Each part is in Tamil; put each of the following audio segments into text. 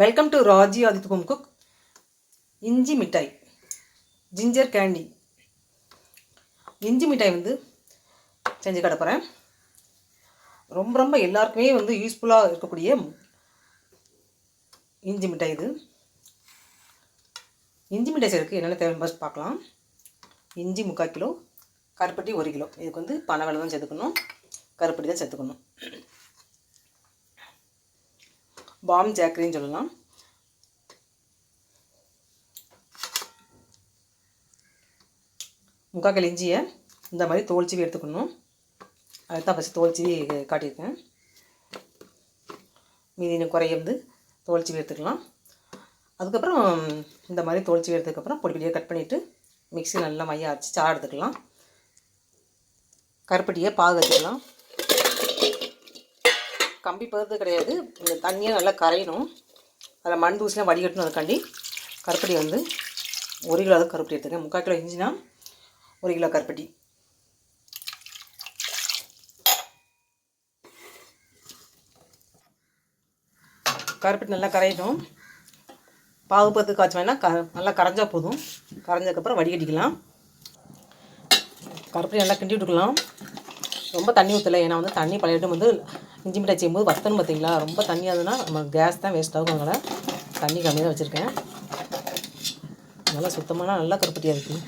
Welcome to Raji Aditya home cook இஞ்சி மிட்டாய் ஜிஞ்சர் கேண்டி இஞ்சி மிட்டாய் வந்து செஞ்சு கிடப்புறேன் ரொம்ப ரொம்ப எல்லாருக்குமே வந்து யூஸ்ஃபுல்லாக இருக்கக்கூடிய இஞ்சி மிட்டாய் இது. இஞ்சி மிட்டாய் செய்யறதுக்கு என்னென்ன தேவை ஃபஸ்ட் பார்க்கலாம். இஞ்சி முக்கால் கிலோ கருப்பட்டி ஒரு கிலோ. இதுக்கு வந்து பனை வெள்ளம் தான் சேர்த்துக்கணும். கருப்பட்டி தான் சேர்த்துக்கணும். பாம் ஜாக்கரின்னு சொல்லலாம். முக்காக்கல் இஞ்சியை இந்த மாதிரி தோல் எடுத்துக்கணும். அதுதான் ஃபஸ்ட்டு தோல் காட்டியிருக்கேன். மீதி இன்னும் குறைய எடுத்துக்கலாம். அதுக்கப்புறம் இந்த மாதிரி தோல்ச்சி எடுத்ததுக்கப்புறம் பொடி பொடியாக கட் பண்ணிவிட்டு மிக்சி நல்லா மையம் அரைச்சி சாறு எடுத்துக்கலாம். கருப்பட்டியை பாகு வச்சுக்கலாம். கம்பி பதத்து கிடையாது. இந்த தண்ணியை நல்லா கரையணும். அதில் மண் தூசிலாம் வடிகட்டணும் அதுக்காண்டி. கருப்பட்டி வந்து ஒரு கிலோ அளவுக்கு கருப்பட்டி எடுத்துக்கேன் முக்கால் கிலோ இஞ்சினா ஒரு கிலோ கருப்பட்டி. கருப்பட்டி நல்லா கரையணும் பாகுபத்து காய்ச்சி வேணால் க நல்லா கரைஞ்சா போதும். கரைஞ்சதுக்கப்புறம் வடிகட்டிக்கலாம். கருப்பட்டி நல்லா கிண்டி விட்டுக்கலாம். ரொம்ப தண்ணி ஊற்றலை ஏன்னா வந்து தண்ணி பழையிட்டும் வந்து இஞ்சி மிட்டாய் செய்யும்போது வத்தணும் பார்த்தீங்களா ரொம்ப தண்ணி இருந்ததுன்னா நம்ம கேஸ் தான் வேஸ்ட் ஆகும் அதனால் தண்ணி கம்மியாக தான் வச்சுருக்கேன். நல்லா சுத்தமான நல்லா கருப்பட்டியாக இருக்குது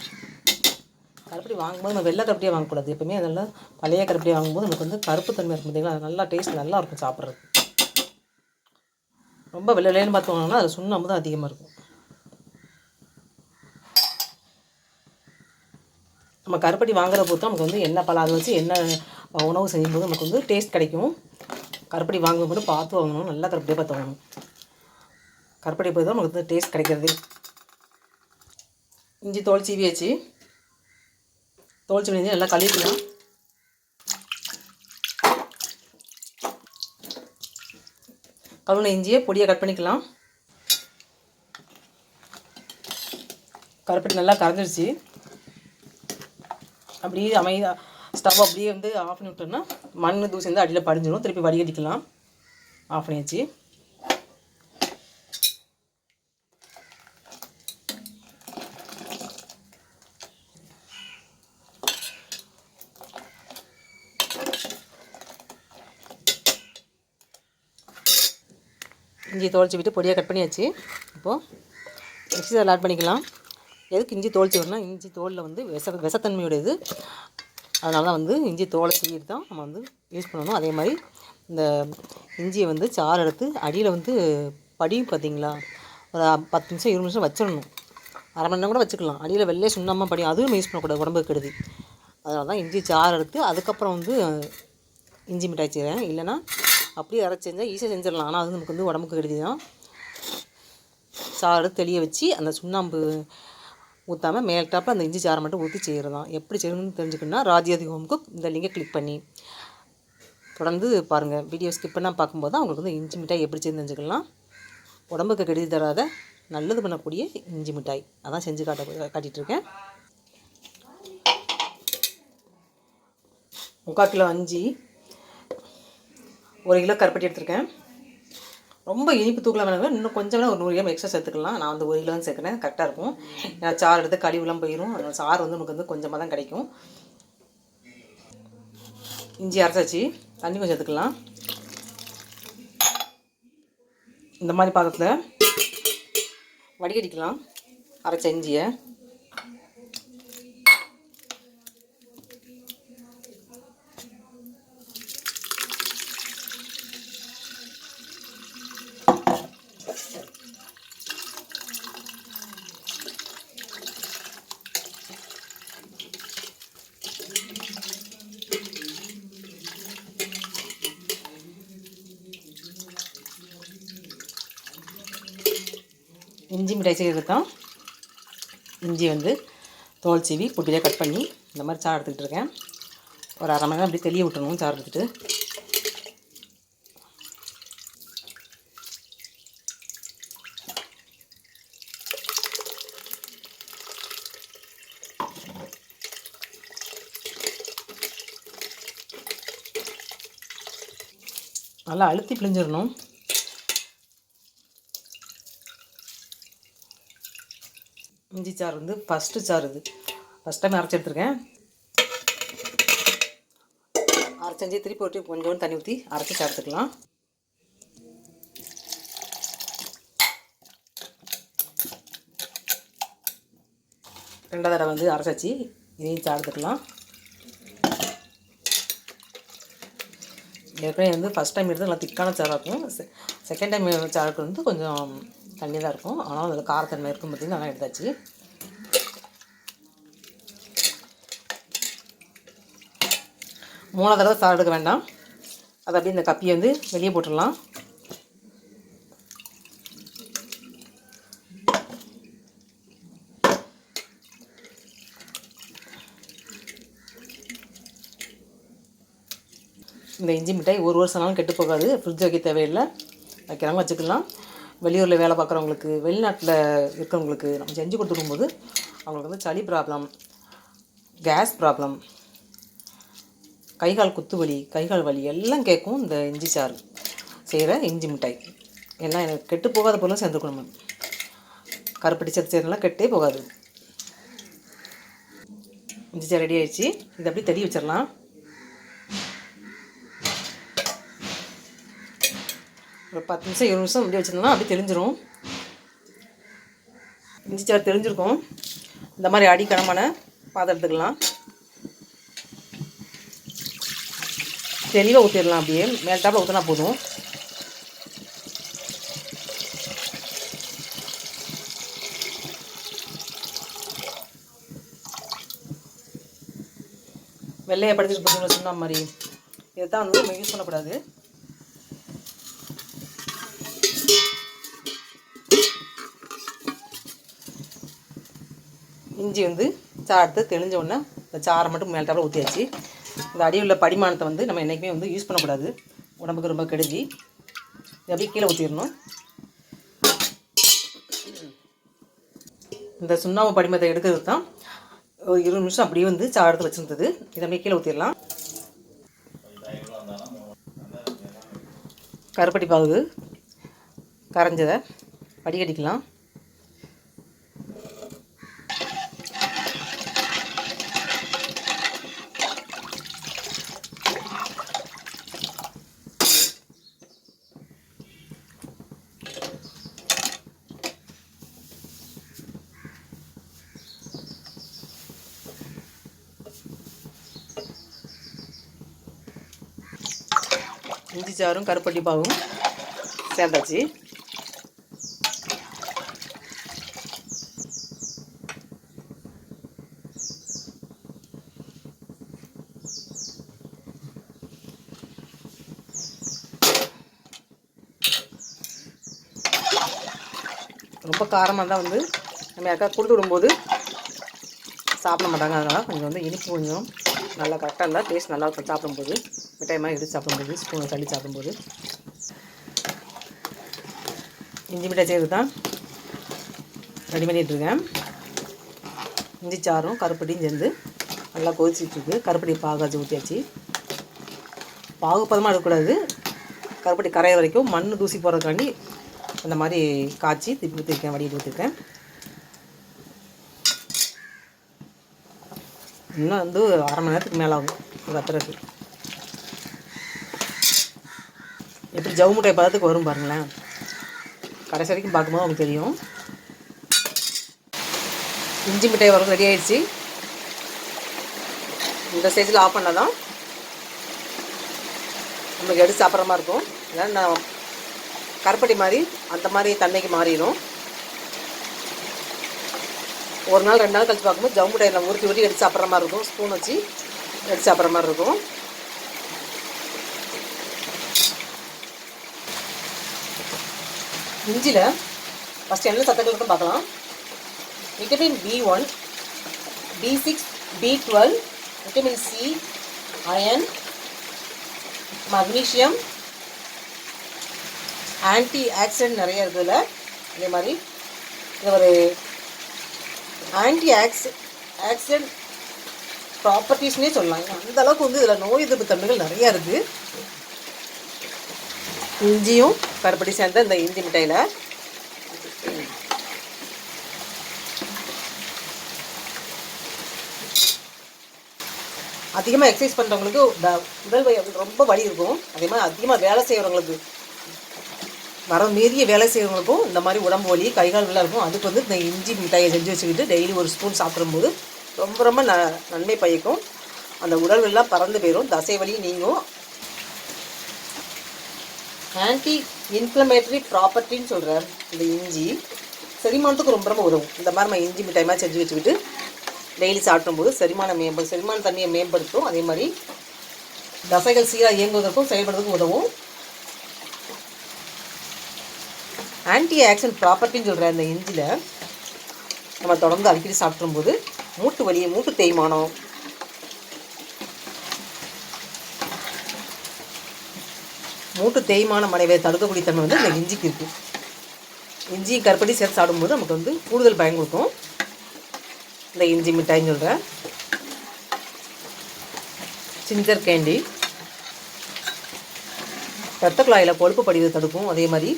கருப்பட்டி வாங்கும்போது நம்ம வெள்ளை கருப்பட்டியாக வாங்கக்கூடாது. எப்பவுமே அதெல்லாம் பழைய கருப்பட்டியாக வாங்கும்போது நமக்கு வந்து கருப்பு தன்மை இருக்கும் பார்த்தீங்களா அது நல்லா டேஸ்ட் நல்லா இருக்கும் சாப்பிட்றது ரொம்ப வெள்ளையிலேன்னு பார்த்து வாங்கினா அதில் சுண்ணாம்பு தான் அதிகமாக இருக்கும். நம்ம கருப்பட்டி வாங்குற பொறுத்து நமக்கு வந்து என்ன பழம் அதை வச்சு என்ன உணவு செய்யும்போது நமக்கு வந்து டேஸ்ட் கிடைக்கும். கருப்பட்டி வாங்கும்போது பார்த்து வாங்கணும் நல்லா கருப்படியாக பார்த்து வாங்கணும். கருப்படி போய் தான் நமக்கு வந்து டேஸ்ட் கிடைக்கிறது. இஞ்சி தோல் சீவி வச்சு தோல் சீவி நல்லா கழுவிக்கலாம். கழுவின இஞ்சியை பொடியை கட் பண்ணிக்கலாம். கருப்பட்டி நல்லா கரைஞ்சிருச்சு. அப்படியே அமைதியாக ஸ்டவ் அப்படியே வந்து ஆஃப் பண்ணி விட்டோம்னா மண் தூசி வந்து அடியில் படிஞ்சிடும் திருப்பி வடிகட்டிக்கலாம். ஆஃப் பண்ணியாச்சு. இஞ்சி தோழிச்சு விட்டு பொடியாக கட் பண்ணியாச்சு. இப்போது மிக்சி அதில் ஆட் பண்ணிக்கலாம். எதுக்கு இஞ்சி தோழிச்சு சீவரம்னா இஞ்சி தோலில் வந்து விஷ விசத்தன்மையுடையது. அதனால தான் வந்து இஞ்சி தோலை சீவிட்டு தான் நம்ம வந்து யூஸ் பண்ணணும். அதே மாதிரி இந்த இஞ்சியை வந்து சாறு எடுத்து அடியில் வந்து படியும் பார்த்தீங்களா? ஒரு பத்து நிமிஷம் இருபது நிமிஷம் வச்சிடணும். அரை மணி நேரம் கூட வச்சுக்கலாம். அடியில் வெள்ளையே சுண்ணாமல் படியும். அதுவும் யூஸ் பண்ணக்கூடாது உடம்புக்கு கெடுதி. அதனால தான் இஞ்சி சாறு எடுத்து அதுக்கப்புறம் வந்து இஞ்சி மிட்டாய் செய்கிறேன் இல்லைன்னா அப்படியே அரைச்சி செஞ்சால் ஈஸியாக செஞ்சிடலாம். ஆனால் அது நமக்கு வந்து உடம்புக்கு கெடுதி தான். சாறு தெளிய வச்சு அந்த சுண்ணாம்பு ஊற்றாமல் மேல்டாப்பில் அந்த இஞ்சி சாரை மட்டும் ஊற்றி செய்கிறதான் எப்படி செய்யணும்னு தெரிஞ்சுக்கணுன்னா ராஜ்யாதி ஹோமுக்கு இந்த லிங்கை கிளிக் பண்ணி. தொடர்ந்து பாருங்கள் வீடியோ ஸ்கிப் பண்ணால் பார்க்கும்போது தான் உங்களுக்கு வந்து இஞ்சி மிட்டாய் எப்படி செய்து தெரிஞ்சுக்கலாம். உடம்புக்கு கெடுதி தராத நல்லது பண்ணக்கூடிய இஞ்சி மிட்டாய். அதான் செஞ்சு காட்ட காட்டிகிட்ருக்கேன் முக்கால் கிலோ அஞ்சு ஒரு கிலோ கருப்பட்டி எடுத்திருக்கேன். ரொம்ப இனிப்பு தூக்கலாம் வேணும் இன்னும் கொஞ்சம் வேணால் ஒரு நூறு கிராம் எக்ஸ்ட்ரா சேர்த்துக்கலாம். நான் வந்து ஒரு கிலோ தான் சேர்க்குறேன். கரெக்டாக இருக்கும். ஏன்னா சாறு எடுத்து கழிவுலாம் போயிடும் அதனால் சாறு வந்து நமக்கு வந்து கொஞ்சமாக தான் கிடைக்கும். இஞ்சி அரைச்சாச்சு. தண்ணி கொஞ்சம் சேர்த்துக்கலாம். இந்த மாதிரி பாத்திரத்தில் வடிகட்டிக்கலாம். அரைச்ச இஞ்சியை. இஞ்சி மிட்டாய் செய்கிறது தான் இஞ்சி வந்து தோல் சீவி பொட்டியாக கட் பண்ணி இந்த மாதிரி சாறு எடுத்துக்கிட்டு இருக்கேன். ஒரு அரை மணி நேரம் அப்படி தெளிய விட்டுணும் சாறு எடுத்துகிட்டு நல்லா அழுத்தி பிழிஞ்சிடணும். இஞ்சி சாறு வந்து ஃபஸ்ட்டு சாறு இது. ஃபஸ்ட் டைம் அரைச்சி எடுத்துருக்கேன். அரைச்சஞ்சி திருப்பி போட்டு கொஞ்சோண்டு தண்ணி ஊற்றி அரைச்சி சேர்த்துக்கலாம் ரெண்டாவது தடவை வந்து அரைச்சாச்சு. இதையும் சேர்த்துக்கலாம் ஏற்கனவே வந்து ஃபஸ்ட் டைம் எடுத்து நல்லா திக்கான சாராக இருக்கும். செகண்ட் டைம் சாருக்கு வந்து கொஞ்சம் தண்ணி தான் இருக்கும். ஆனால் அதில் காரத்தன்மை இருக்கும் பார்த்தீங்கன்னா நல்லா எடுத்தாச்சு. மூணாவது தடவை சாறு எடுக்க வேண்டாம். அதை அப்படியே இந்த கப்பியை வந்து வெளியே போட்டுடலாம். இந்த இஞ்சி மிட்டாய் ஒரு வருஷம் நாளும் கெட்டு போகாது. ஃப்ரிட்ஜ் வைக்க தேவையில்லை. வைக்கிறாங்க வச்சுக்கலாம். வெளியூரில் வேலை பார்க்குறவங்களுக்கு வெளிநாட்டில் இருக்கிறவங்களுக்கு நம்ம செஞ்சு கொடுத்துருக்கும்போது அவங்களுக்கு வந்து சளி ப்ராப்ளம் கேஸ் ப்ராப்ளம் கைகால் குத்து வலி கைகால் வலி எல்லாம் கேட்கும் இந்த இஞ்சி சாறு. செய்கிற இஞ்சி மிட்டாய். எல்லாம் எனக்கு கெட்டு போகாத பொருளும் சேர்ந்துக்கணும் கருப்பட்டி சேர்த்து சேர்ந்தெல்லாம் கெட்டே போகாது. இஞ்சி சாறு ரெடி ஆகிடுச்சு இதை அப்படியே தெரிய வச்சிடலாம். ஒரு பத்து நிமிஷம் இருபது நிமிஷம் அப்படியே வச்சுருந்தோம்னா அப்படியே தெரிஞ்சிடும் இஞ்சி சாறு தெரிஞ்சிருக்கும் இந்த மாதிரி அடிக்கணமான எடுத்துக்கலாம் தெளிவாக ஊற்றிடலாம் அப்படியே. மேல்டாப்பில் ஊற்றினா போதும். வெள்ளையை படிச்சுட்டு பார்த்தீங்களா சொன்ன மாதிரி. இதை தான் வந்து நம்ம யூஸ் பண்ணக்கூடாது. இஞ்சி வந்து சார்த்து தெளிஞ்ச உடனே இந்த சாரை மட்டும் மேல்டாப்பில் ஊற்றியாச்சு இந்த அடியுள்ள உள்ள படிமானத்தை வந்து நம்ம என்றைக்குமே வந்து யூஸ் பண்ணக்கூடாது. உடம்புக்கு ரொம்ப கெடுதி. இது அப்படியே கீழே ஊற்றிடணும் இந்த சுண்ணாம்பு படிமத்தை எடுக்கிறது தான். ஒரு இருபது நிமிஷம் அப்படியே வந்து சாரத்தில் வச்சுருந்தது. இதை அப்படியே கீழே ஊற்றிடலாம் கருப்பட்டி பாகு கரைஞ்சதை வடிகட்டிக்கலாம் இஞ்சி சாரும் கருப்பட்டி பாகும் சேர்ந்தாச்சு. ரொம்ப காரமாக தான் வந்து நம்ம யாருக்கா கொடுத்து விடும்போது சாப்பிட மாட்டாங்க. அதனால் கொஞ்சம் வந்து இனிப்பு கொஞ்சம் நல்லா கரெக்டாக இருந்தால் டேஸ்ட் நல்லா இருக்கும் சாப்பிடும்போது. மிட்டாய் மாதிரி எடுத்து சாப்பிடும்போது ஸ்பூனை தள்ளி சாப்பிடும்போது. இஞ்சி மிட்டாய் செய்கிறது தான் ரெடி பண்ணிகிட்ருக்கேன் இஞ்சி சாரும் கருப்பட்டியும் சேர்ந்து நல்லா கொதிச்சிட்ருக்கு கருப்பட்டி பாகாச்சு ஊற்றியாச்சு பாகு பதமாக இருக்கக்கூடாது. கருப்பட்டி கரையிற வரைக்கும் மண் தூசி போகிறதுக்காண்டி அந்த மாதிரி காய்ச்சி திருப்பி ஊற்றிருக்கேன் வடிட்டு ஊற்றிருக்கேன் இன்னும் வந்து அரை மணி நேரத்துக்கு மேலே ஆகும். வத்துறதுக்கு எப்படி ஜவு முட்டை பதத்துக்கு வரும் பாருங்களேன். கடைசி வரைக்கும் பார்க்கும்போது உங்களுக்கு தெரியும். இஞ்சி மிட்டாய் வரும் ரெடி ஆயிடுச்சு. இந்த ஸ்டேஜில் ஆஃப் பண்ணால் தான் நமக்கு எடுத்து சாப்பிட்ற மாதிரி இருக்கும். இல்லைன்னா நான் கருப்பட்டி மாதிரி அந்த மாதிரி தன்மைக்கு மாறிடும். ஒரு நாள் ரெண்டு நாள் கழிச்சு பார்க்கும்போது ஜவு மிட்டாயில் உருட்டி உருட்டி எடுத்து சாப்பிட்ற மாதிரி இருக்கும். ஸ்பூன் வச்சு எடுத்து சாப்பிட்ற மாதிரி இருக்கும். இஞ்சியில் ஃபஸ்ட்டு என்ன சத்துக்கள் இருக்குன்னு பார்க்கலாம். Vitamin B one B six B twelve vitamin C iron magnesium antioxidant நிறைய இருக்குதுல. அதே மாதிரி இது ஒரு ஆன்டி ஆக்சி ஆக்சிடென்ட் ப்ராப்பர்ட்டிஸ்னே சொல்லலாம் அந்த அளவுக்கு வந்து இதில் நோய் எதிர்ப்பு தன்மைகள் நிறையா இருக்குது இஞ்சியும் கருப்படி சேர்ந்த இந்த இஞ்சி மிட்டாயில். அதிகமாக எக்ஸசைஸ் பண்ணுறவங்களுக்கு உடல் ரொம்ப வலி இருக்கும். அதே மாதிரி அதிகமாக வேலை செய்கிறவங்களுக்கு வர மீறிய வேலை செய்கிறவங்களுக்கும் இந்த மாதிரி உடம்பு வலி கைகால் நல்லா இருக்கும். அதுக்கு வந்து இந்த இஞ்சி மிட்டாயை செஞ்சு வச்சுக்கிட்டு டெய்லி ஒரு ஸ்பூன் சாப்பிடும்போது ரொம்ப ரொம்ப ந நன்மை பயக்கும். அந்த உடல்வெல்லாம் பறந்து போயிடும் தசை வலி நீங்கும். ஆன்டி இன்ஃப்ளமேட்டரி ப்ராப்பர்ட்டின்னு சொல்கிற இந்த இஞ்சி செரிமானத்துக்கு ரொம்ப ரொம்ப உதவும். இந்த மாதிரி நம்ம இஞ்சி மிட்டாயமாக செஞ்சு வச்சுக்கிட்டு டெய்லி சாப்பிடும்போது செரிமானம் மேம்படும் செரிமான தண்ணியை மேம்படுத்தும். அதே மாதிரி தசைகள் சீராக இயங்குவதற்கும் செயல்படுறதுக்கும் உதவும். ஆன்டி ஆக்சன் ப்ராப்பர்ட்டின்னு சொல்கிற இந்த இஞ்சியில் நம்ம தொடர்ந்து அடிக்கடி சாப்பிடும்போது மூட்டு வலி மூட்டு தேய்மானம் மூட்டு தேய்மான மனைவியை தடுக்கக்கூடிய தன்மை வந்து இந்த இஞ்சிக்கு இருக்குது இஞ்சி கருப்பட்டி சேர்த்து சாப்பிடும்போது நமக்கு வந்து கூடுதல் பயன் கொடுக்கும். இந்த இஞ்சி மிட்டாய்ன்னு சொல்கிறேன் சிஞ்சர் கேண்டி ரத்த குழாயில் கொழுப்பு படிவதை தடுக்கும். அதே மாதிரி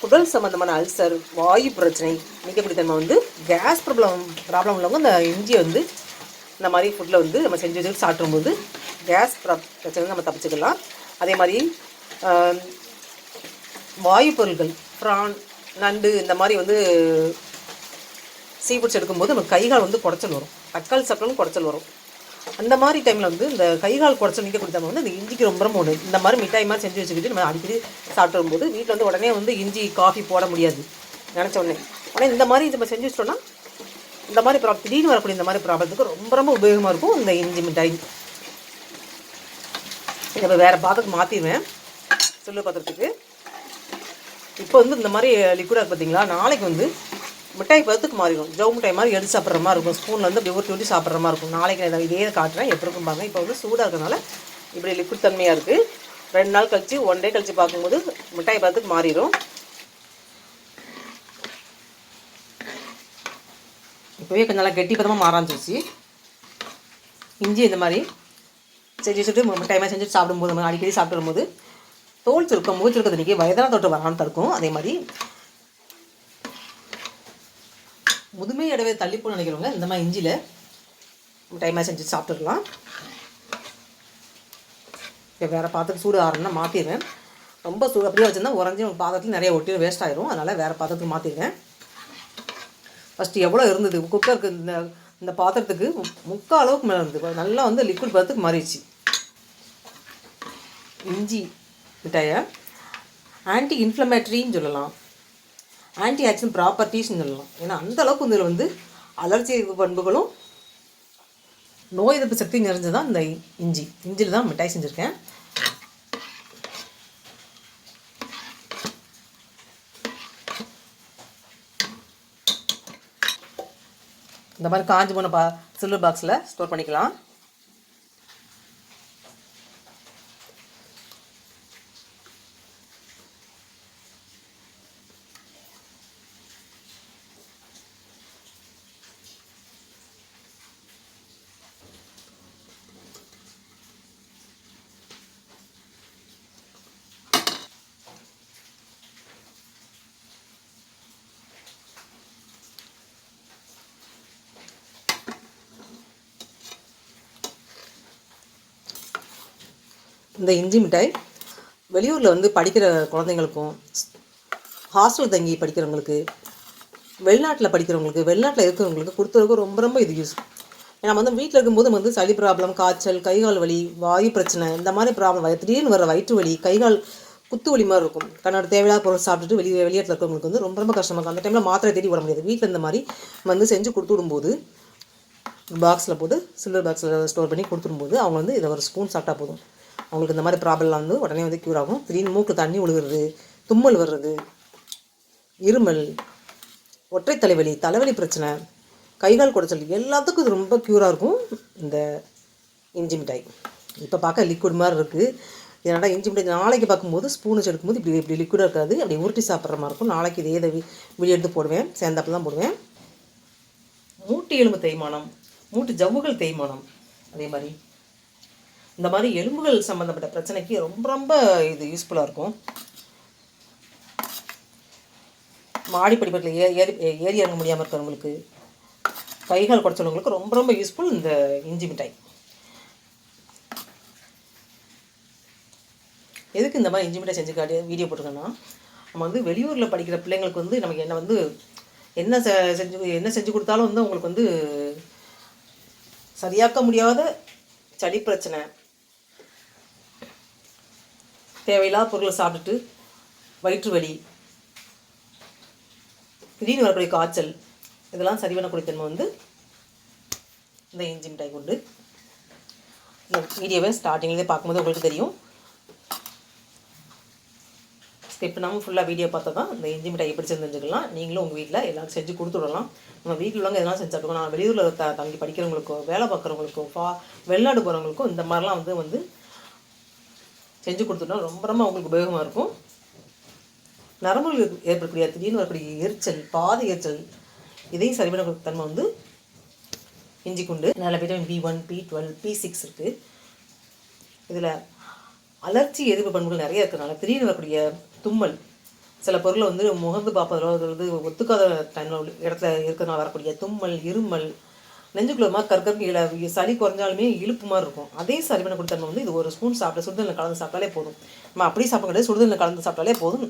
குடல் சம்மந்தமான அல்சர் வாயு பிரச்சனை நீக்கக்கூடிய தன்மை வந்து கேஸ் ப்ராப்ளம் ப்ராப்ளம் உள்ளவங்க இந்த இஞ்சியை வந்து இந்த மாதிரி ஃபுட்டில் வந்து நம்ம செஞ்சு வச்சு சாப்பிடும்போது கேஸ் பிரச்சனை நம்ம தப்பிச்சுக்கலாம். அதே மாதிரி வாயு பொருட்கள் ப்ரான் நண்டு இந்த மாதிரி வந்து சீ பிடிச்சி எடுக்கும்போது நமக்கு கை கால் வந்து குடைச்சல் வரும். தக்காளி சாப்பிட்டாலும் குடைச்சல் வரும். அந்த மாதிரி டைமில் வந்து இந்த கை கால் குடைச்சல் நிற்க கொடுத்தாம வந்து இந்த இஞ்சிக்கு ரொம்ப ரொம்ப ஒன்று இந்த மாதிரி மிட்டாய் மாதிரி செஞ்சு வச்சுக்கிட்டு நம்ம அடிக்கடி சாப்பிட்டு வரும்போது வீட்டில் வந்து உடனே வந்து இஞ்சி காஃபி போட முடியாது. நினச்ச உடனே. உடனே இந்த மாதிரி நம்ம செஞ்சு வச்சிட்டோம்னா இந்த மாதிரி ப்ராப் திடீர்னு வரக்கூடிய இந்த மாதிரி ப்ராப்ளத்துக்கு ரொம்ப ரொம்ப உபயோகமாக இருக்கும் இந்த இஞ்சி மிட்டாய். இதை வேறு பாத்திரத்துக்கு மாற்றிடுவேன் சில்லு பாத்திரத்துக்கு இப்போ வந்து இந்த மாதிரி லிக்விடாக பார்த்தீங்களா நாளைக்கு வந்து மிட்டாய் பதத்துக்கு மாறிடும். ஜவு மிட்டாய் மாதிரி எடுத்து சாப்பிட்ற மாதிரி இருக்கும். ஸ்பூனில் வந்து அப்படி ஊற்றி சாப்பிட்ற மாதிரி இருக்கும். நாளைக்கு நான் இதே காட்டுறேன். எப்படி இருக்கும் பாருங்கள் இப்போ வந்து சூடாக இருக்கறனால இப்படி லிக்விட் தன்மையாக இருக்குது ரெண்டு நாள் கழிச்சு ஒன் டே கழித்து பார்க்கும்போது மிட்டாய் பதத்துக்கு மாறிடும். இப்போவே கொஞ்சம் நல்லா கெட்டி பதமாக மாற இஞ்சி இந்த மாதிரி செஞ்சு வச்சுட்டு மிட்டாய் மாதிரி செஞ்சுட்டு சாப்பிடும்போது நம்ம அடிக்கடி சாப்பிட்டு வரும்போது தோல் சுருக்கம் முக சுருக்கத்தை நீக்கி வயதான தொற்று வராமல் தடுக்கும். அதே மாதிரி முதுமை இடவே தள்ளிப்போன்னு நினைக்கிறவங்க இந்த மாதிரி இஞ்சியில் டைமாக செஞ்சு சாப்பிட்டுக்கலாம். இப்போ வேறு பாத்திரத்துக்கு சூடு ஆறணும்னா மாற்றிடுவேன் ரொம்ப சூடு அப்படியே வச்சுருந்தா உறைஞ்சி உங்கள் பாத்திரத்தில் நிறைய ஒட்டி வேஸ்ட் ஆயிரும். அதனால் வேறு பாத்திரத்துக்கு மாற்றிடுவேன் ஃபஸ்ட்டு எவ்வளோ இருந்தது? குக்கருக்கு இந்த இந்த பாத்திரத்துக்கு மு- முக்கால் அளவுக்கு மேலே இருந்தது. நல்லா வந்து லிக்விட் பதத்துக்கு மாறிடுச்சு. இஞ்சி மிட்டாயை ஆன்டி இன்ஃப்ளமேட்டரின்னு சொல்லலாம். ஆன்டி ஆக்சிடென்ட் ப்ராப்பர்ட்டிஸ்னு சொல்லலாம். ஏன்னா அந்தளவுக்கு இதில் வந்து அலர்ஜி பண்புகளும் நோய் எதிர்ப்பு சக்தி நிறைஞ்சதான் இந்த இஞ்சி. இஞ்சியில் தான் மிட்டாய் செஞ்சுருக்கேன். இந்த மாதிரி காஞ்சி போன பா சில்வர் பாக்ஸில் ஸ்டோர் பண்ணிக்கலாம். இந்த இஞ்சி மிட்டாய் வெளியூரில் வந்து படிக்கிற குழந்தைங்களுக்கும் ஹாஸ்டல் தங்கி படிக்கிறவங்களுக்கு வெளிநாட்டில் படிக்கிறவங்களுக்கு வெளிநாட்டில் இருக்கிறவங்களுக்கு கொடுத்தவருக்கு ரொம்ப ரொம்ப இது யூஸ் நம்ம வந்து வீட்டில் இருக்கும்போது வந்து சளி ப்ராப்ளம் காய்ச்சல் கை கால் வலி வாயு பிரச்சனை இந்த மாதிரி ப்ராப்ளம் திடீர்னு வர வயிற்று வலி கைகால் குத்து வலி மாதிரி இருக்கும். தன்னோட தேவையில்லாத பொருள் சாப்பிட்டுட்டு வெளியே வெளியேற்றில் இருக்கிறவங்களுக்கு வந்து ரொம்ப ரொம்ப கஷ்டமாக இருக்கும். அந்த டைமில் மாத்திரை தேடி ஓட முடியாது. வீட்டில் இந்த மாதிரி வந்து செஞ்சு கொடுத்து விடும்போது பாக்ஸில் போட்டு சில்வர் பாக்ஸில் ஸ்டோர் பண்ணி கொடுத்துரும்போது அவங்க வந்து இதை ஒரு ஸ்பூன் சாப்பிட்டா போதும். அவங்களுக்கு இந்த மாதிரி ப்ராப்ளம்லாம் வந்து உடனே வந்து க்யூர் ஆகும். திடீர்னு மூக்கு தண்ணி விழுகிறது தும்மல் வர்றது இருமல் ஒற்றை தலைவலி தலைவலி பிரச்சனை கைகால் குடைச்சல் எல்லாத்துக்கும் இது ரொம்ப க்யூராக இருக்கும் இந்த இஞ்சி மிட்டாய் இப்போ பார்க்க லிக்விட் மாதிரி இருக்குது இதனால் இஞ்சி மிட்டாய் நாளைக்கு பார்க்கும்போது ஸ்பூன் வச்சு எடுக்கும்போது இப்படி இப்படி லிக்விடாக இருக்காது. அப்படி உருட்டி சாப்பிட்ற மாதிரி இருக்கும். நாளைக்கு இதே இதை வெளியே எடுத்து போடுவேன். சேர்ந்தாப்பில் தான் போடுவேன். மூட்டு எலும்பு தேய்மானம் மூட்டு ஜவ்வுகள் தேய்மானம் அதே மாதிரி இந்த மாதிரி எலும்புகள் சம்மந்தப்பட்ட பிரச்சனைக்கு ரொம்ப ரொம்ப இது யூஸ்ஃபுல்லாக இருக்கும். மாடி படிப்பட்டில் ஏ ஏறி ஏறி இறங்க முடியாமல் இருக்கிறவங்களுக்கு கைகால் குடைச்சவங்களுக்கு ரொம்ப ரொம்ப யூஸ்ஃபுல் இந்த இஞ்சி மிட்டாய். எதுக்கு இந்த மாதிரி இஞ்சி மிட்டாய் செஞ்சு காட்டி வீடியோ போட்டிருக்கேன்னா நம்ம வந்து வெளியூரில் படிக்கிற பிள்ளைங்களுக்கு வந்து நமக்கு என்ன வந்து என்ன செஞ்சு என்ன செஞ்சு கொடுத்தாலும் வந்து அவங்களுக்கு வந்து சரியாக்க முடியாத சளி பிரச்சனை தேவையில்லாத பொருளை சாப்பிட்டுட்டு வயிற்று வலி திடீர்னு வரக்கூடிய காய்ச்சல் இதெல்லாம் சரி பண்ணக்கூடிய தன்மை வந்து இந்த இஞ்சி மிட்டாய் கொண்டு இந்த வீடியோவை ஸ்டார்டிங்லேயே பார்க்கும்போது உங்களுக்கு தெரியும். ஸ்டெப் நம்ம ஃபுல்லாக வீடியோ பார்த்தா தான் இந்த இஞ்சி மிட்டாய் எப்படி செஞ்சு நீங்களும் உங்கள் வீட்டில் எல்லாரும் செஞ்சு கொடுத்து விடலாம். நம்ம வீட்டில் உள்ளவங்க எதனா செஞ்சு சாப்பிட்டுக்கோ நான் வெளியூரில் த தங்கி படிக்கிறவங்களுக்கோ வேலை பார்க்குறவங்களுக்கோ ஃபா வெளிநாடு போகிறவங்களுக்கும் இந்த மாதிரிலாம் வந்து வந்து செஞ்சு கொடுத்தோம்னா ரொம்ப ரொம்ப அவங்களுக்கு உபயோகமாக இருக்கும். நரம்புகள் ஏற்படக்கூடிய திடீர்னு வரக்கூடிய எரிச்சல் பாத எரிச்சல் இதையும் சரி பண்ண தன்மை வந்து இஞ்சி குண்டு நல்ல vitamin B one B twelve B six இருக்குது இதில் அலர்ச்சி எதிர்ப்பு பண்புகள் நிறைய இருக்கிறனால திடீர்னு வரக்கூடிய தும்மல் சில பொருளை வந்து முகந்து பார்ப்பதோ அது வந்து ஒத்துக்காத டைமில் உள்ள இடத்துல இருக்கிறனால வரக்கூடிய தும்மல் இருமல் நெஞ்சுக்குள்ள மாதிரி கற்கருக்கு சளி குறைஞ்சாலுமே இழுப்பு மாதிரி இருக்கும். அதே சரி பண்ண கொடுத்தா வந்து இது ஒரு ஸ்பூன் சாப்பிட்டு சுடுதண்ணில் கலந்து சாப்பிட்டாலே போதும். நம்ம அப்படியே சாப்பிட கிடையாது சுடுதண்ணில் கலந்து சாப்பிட்டாலே போதும்.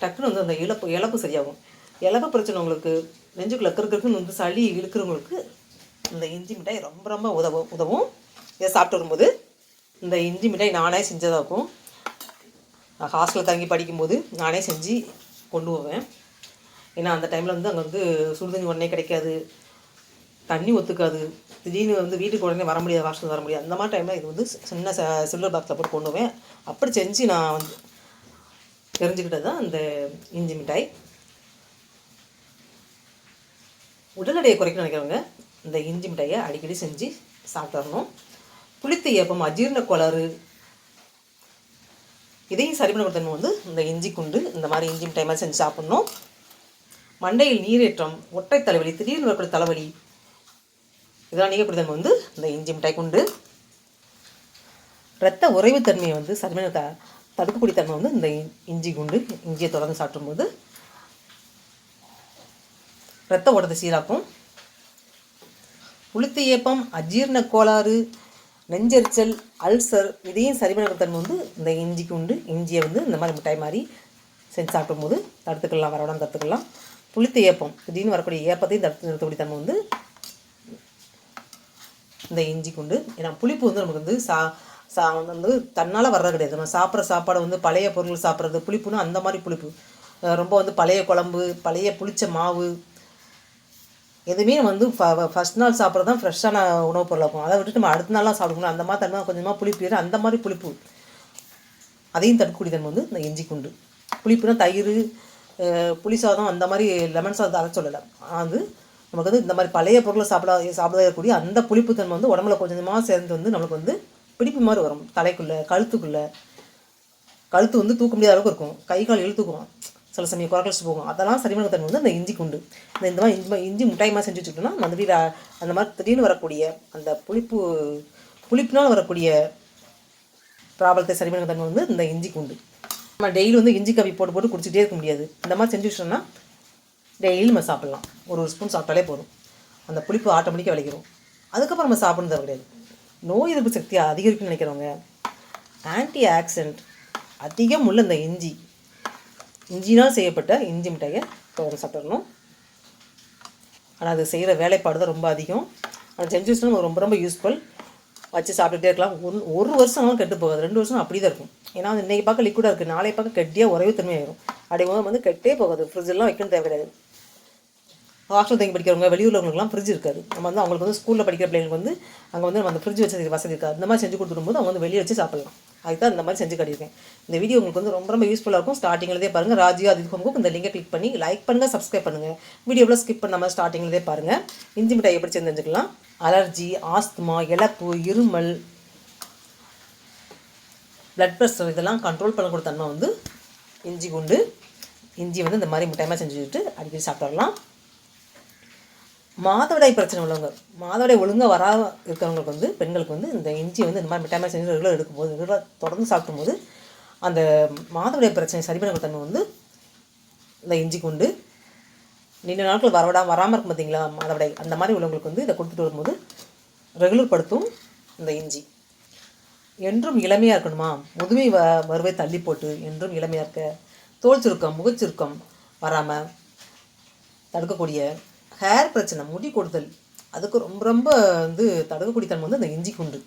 டக்குன்னு வந்து அந்த இழப்பு இழப்பு சரியாகும். இழப்பு பிரச்சனை உங்களுக்கு நெஞ்சுக்குள்ள கற்கருக்குன்னு வந்து சளி இழுக்கிறவங்களுக்கு இந்த இஞ்சி மிட்டாய் ரொம்ப ரொம்ப உதவும் உதவும். இதை சாப்பிட்டு வரும்போது இந்த இஞ்சி மிட்டாய் நானே செஞ்சதாக இருக்கும். நான் ஹாஸ்டலில் தங்கி படிக்கும்போது நானே செஞ்சு கொண்டு போவேன். ஏன்னா அந்த டைமில் வந்து அங்கே வந்து சுடுதண்ணி உடனே கிடைக்காது. தண்ணி ஒத்துக்காது. திடீர்னு வந்து வீட்டுக்கு உடனே வர முடியாது ஹாஸ்டல் வர முடியாது. அந்த மாதிரி டைமில் இது வந்து சின்ன சில்வர் பாக்ஸில் போட்டு கொண்டுவேன் அப்படி செஞ்சு நான் வந்து தெரிஞ்சுக்கிட்டது தான் இந்த இஞ்சி மிட்டாய். உடல் எடையை குறைக்கணும்னு நினைக்கிறவங்க இந்த இஞ்சி மிட்டாயை அடிக்கடி செஞ்சு சாப்பிட்றணும். புளித்த ஏப்பம் அஜீரண கோளாறு. இதையும் சரி பண்ண தன்மை வந்து இந்த இஞ்சி குண்டு இந்த மாதிரி இஞ்சி மிட்டாய் மாதிரி செஞ்சு சாப்பிட்ணும். மண்டையில் நீரேற்றம் ஒற்றை தலைவலி திடீர்னு வரக்கூடிய தலைவலி இதெல்லாம் நீங்கள் தன்மை வந்து இந்த இஞ்சி மிட்டாய் கொண்டு. இரத்த உறைவுத்தன்மையை வந்து சரி த தடுக்கக்கூடிய தன்மை வந்து இந்த இ- இஞ்சி குண்டு. இஞ்சியை தொடர்ந்து சாப்பிடும்போது இரத்த ஓட்டத்தை சீராக்கும். புளித்து ஏப்பம் அஜீரண கோளாறு நெஞ்செரிச்சல் அல்சர் இதையும் சரி பண்ண தன்மை வந்து இந்த இஞ்சிக்கு உண்டு இஞ்சியை வந்து இந்த மாதிரி மிட்டாய் மாதிரி செஞ்சு சாப்பிடும்போது தடுத்துக்கலாம் வரவிடாம தடுத்துக்கலாம். புளித்த ஏப்பம் திடீர்னு வரக்கூடிய ஏப்பத்தையும் தடுத்து நிறுத்தக்கூடிய தன்மை வந்து இந்த இஞ்சி குண்டு. ஏன்னா புளிப்பு வந்து நமக்கு வந்து சா சா வந்து தன்னால் வர்றது கிடையாது. நம்ம சாப்பிட்ற சாப்பாடு வந்து பழைய பொருள் சாப்பிட்றது புளிப்புன்னு அந்த மாதிரி புளிப்பு. ரொம்ப வந்து பழைய குழம்பு பழைய புளிச்ச மாவு. எதுவுமே நம்ம வந்து ஃபஸ்ட் நாள் சாப்பிட்றது தான் ஃப்ரெஷ்ஷான உணவுப் பொருளாக இருக்கும். அதை விட்டுட்டு நம்ம அடுத்த நாளாக சாப்பிடணும் அந்த மாதிரி தன்மை கொஞ்சமாக புளிப்பு அந்த மாதிரி புளிப்பு. அதையும் தடுக்கக்கூடிய தன்மை வந்து இந்த இஞ்சி குண்டு. புளிப்புனா தயிர் புளி சாதம் அந்த மாதிரி லெமன் சாதம் அதை சொல்லலை. அது நமக்கு வந்து இந்த மாதிரி பழைய பொருளை சாப்பிட சாப்பிடக்கூடிய அந்த புளிப்புத்தன்மை வந்து உடம்புல கொஞ்சம் கொஞ்சமாக சேர்ந்து வந்து நம்மளுக்கு வந்து பிடிப்பு மாதிரி வரும். தலைக்குள்ளே கழுத்துக்குள்ளே. கழுத்து வந்து தூக்க முடியாத அளவுக்கு இருக்கும். கை கால் இழுத்துக்கும் சில சமயம் குறைக்கழிச்சு போகும். அதெல்லாம் சரிமான தன்மை வந்து அந்த இஞ்சி குண்டு. இந்த இந்த மாதிரி இஞ்சி இஞ்சி மிட்டாய் மாதிரி செஞ்சு வச்சுக்கிட்டோம்னா அந்த வீடு அந்த மாதிரி திடீர்னு வரக்கூடிய அந்த புளிப்பு புளிப்பினால் வரக்கூடிய ப்ராப்ளத்தை சரிமான தன்மை வந்து இந்த இஞ்சி குண்டு. நம்ம டெய்லி வந்து இஞ்சி கவி போட்டு போட்டு குடிச்சிட்டே இருக்க முடியாது. இந்த மாதிரி செஞ்சு வச்சிட்டோம்னா டெய்லி நம்ம சாப்பிட்லாம். ஒரு ஒரு ஸ்பூன் சாப்பிட்டாலே போதும். அந்த புளிப்பு ஆட்டோமேட்டிக்காக விளைக்கிறோம். அதுக்கப்புறம் நம்ம சாப்பிடணும் தேவை கிடையாது. நோய் எதிர்ப்பு சக்தியை அதிகரிக்கும்னு நினைக்கிறவங்க ஆன்டி ஆக்சிடென்ட் அதிகம் உள்ள இந்த இஞ்சி. இஞ்சினால் செய்யப்பட்ட இஞ்சி மிட்டாயை தொடர்ந்து சாப்பிடணும். ஆனால் அது செய்கிற வேலைப்பாடு தான் ரொம்ப அதிகம். அந்த செஞ்சு வச்சுனா நமக்கு ரொம்ப ரொம்ப யூஸ்ஃபுல் வச்சு சாப்பிட்டுட்டே இருக்கலாம். ஒன் ஒரு வருஷம் கெட்டு போகாது. ரெண்டு வருஷம் அப்படி தான் இருக்கும். ஏன்னா அது இன்றைக்கி பார்க்க லிக்விடாக இருக்குது நாளை பார்க்க கெட்டியாக உறவு தன்மையாயிரும். அப்படி போது வந்து கெட்டே போகாது. ஃப்ரிட்ஜெல்லாம் வைக்கணும் தேவை கிடையாது ஹாஸ்டல் தங்கி படிக்கிறவங்க வெளியூர்லவங்களுக்குலாம் ஃப்ரிட்ஜ் இருக்காது. நம்ம வந்து அவங்களுக்கு வந்து ஸ்கூலில் படிக்கிற பிள்ளைங்களுக்கு வந்து அங்கே வந்து நம்ம அந்த ஃப்ரிட்ஜ் வச்சு வசதி இருக்காது. இந்த மாதிரி செஞ்சு கொடுத்துடும்போது அவங்க வந்து வெளியே வச்சு சாப்பிடலாம். அதுதான் இந்த மாதிரி செஞ்சு கட்டியிருக்கேன். இந்த வீடியோ உங்களுக்கு வந்து ரொம்ப ரொம்ப யூஸ்ஃபுல்லாக இருக்கும். ஸ்டார்டிங்லேயே பாருங்கள் ராஜியா அதிக் இந்த லிங்கை கிளிக் பண்ணி லைக் பண்ணுங்கள் சப்ஸ்கிரைப் பண்ணுங்கள் வீடியோவில் ஸ்கிப் பண்ணாமல் ஸ்டார்டிங்லேயே பாருங்கள் இஞ்சி மிட்டாய் எப்படி தெரிஞ்சுக்கலாம். அலர்ஜி ஆஸ்துமா இழப்பு இருமல் பிளட் ப்ரெஷர் இதெல்லாம் கண்ட்ரோல் பண்ணக்கூடிய தன்மை வந்து இஞ்சி குண்டு. இஞ்சி வந்து இந்த மாதிரி மிட்டாயமாக செஞ்சு வச்சுட்டு அடிக்கடி சாப்பிட்றலாம் மாதவிடாய் பிரச்சனை உள்ளவங்க மாதவிடாய் ஒழுங்காக வராத இருக்கிறவங்களுக்கு வந்து பெண்களுக்கு வந்து இந்த இஞ்சி வந்து இந்த மாதிரி மிட்டாய் செஞ்சு ரெகுலர் எடுக்கும்போது ரெகுலராக தொடர்ந்து சாப்பிடும்போது அந்த மாதவிடாய் பிரச்சனை சரி பண்ண தன்மை வந்து இந்த இஞ்சி கொண்டு நீண்ட நாட்கள் வரவிடா வராமல் இருக்கும் பார்த்தீங்களா மாதவிடாய்? அந்த மாதிரி உள்ளவங்களுக்கு வந்து இதை கொடுத்துட்டு வரும்போது ரெகுலர் படுத்தும் இந்த இஞ்சி. என்றும் இளமையாக இருக்கணுமா? முதுமை வ வருவை தள்ளி போட்டு என்றும் இளமையாக இருக்க தோல் சுருக்கம் முகச்சுருக்கம் வராமல் தடுக்கக்கூடிய ஹேர் பிரச்சனை முடி கொடுத்தல் அதுக்கு ரொம்ப ரொம்ப வந்து தடுக்கக்கூடிய தன்மை வந்து அந்த இஞ்சிக்கு உண்டு.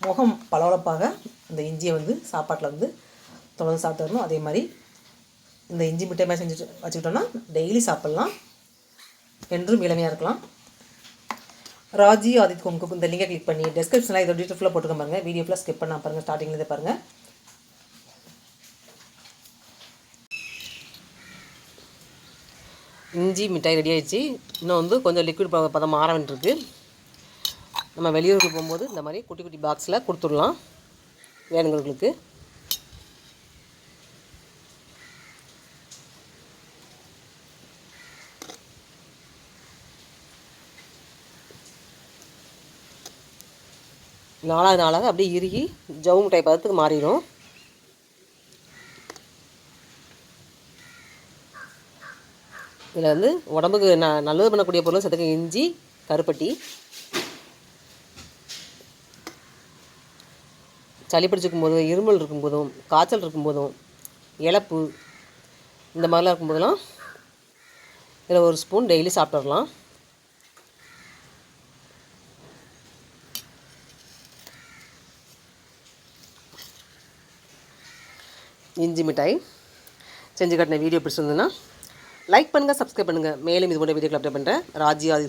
முகம் பளபளப்பாக அந்த இஞ்சியை வந்து சாப்பாட்டில் வந்து தொடர்ந்து சாப்பிட்டு வரணும். அதே மாதிரி இந்த இஞ்சி மிட்டாய் மாதிரி செஞ்சுட்டு வச்சுக்கிட்டோம்னா டெய்லி சாப்பிட்லாம். என்றும் இளமையாக இருக்கலாம். ராஜி ஆதித் கும்கு இந்த லிங்கை கிளிக் பண்ணி டெஸ்கிரிப்ஷனில் இதோட டீட்டெயில் ஃபுல்லாக போட்டுக்க பாருங்கள் வீடியோ ஃபுல்லாக ஸ்கிப் பண்ணால் பாருங்கள் ஸ்டார்டிங்லேருந்தே பாருங்கள் இஞ்சி மிட்டாய் ரெடி ஆகிடுச்சு இன்னும் வந்து கொஞ்சம் லிக்விட் ப பதம் மாற வேண்டியிருக்கு. நம்ம வெளியூருக்கு போகும்போது இந்த மாதிரி குட்டி குட்டி பாக்ஸில் கொடுத்துடலாம். வேணுங்கிறவங்களுக்கு. நாலாவது நாளாக அப்படியே இறுகி ஜவு மிட்டாய் பதத்துக்கு மாறிடும். இதில் வந்து உடம்புக்கு ந நல்லது பண்ணக்கூடிய பொருளும் சேர்த்துக்க இஞ்சி கருப்பட்டி சளி பிடிச்சிக்கும் போதும் இருமல் இருக்கும்போதும் காய்ச்சல் இருக்கும்போதும் இழப்பு இந்த மாதிரிலாம் இருக்கும்போதெல்லாம் இதில் ஒரு ஸ்பூன் டெய்லி சாப்பிட்டுடலாம். இஞ்சி மிட்டாய். செஞ்சு காட்டின வீடியோ பிடிச்சிருந்ததுன்னா லைக் பண்ணுங்கள் சப்ஸ்கிரைப் பண்ணுங்கள் மேலும் இது போன்ற வீடியோக்கள் அப்டேட் பண்ணுறேன் ராஜி ஆதி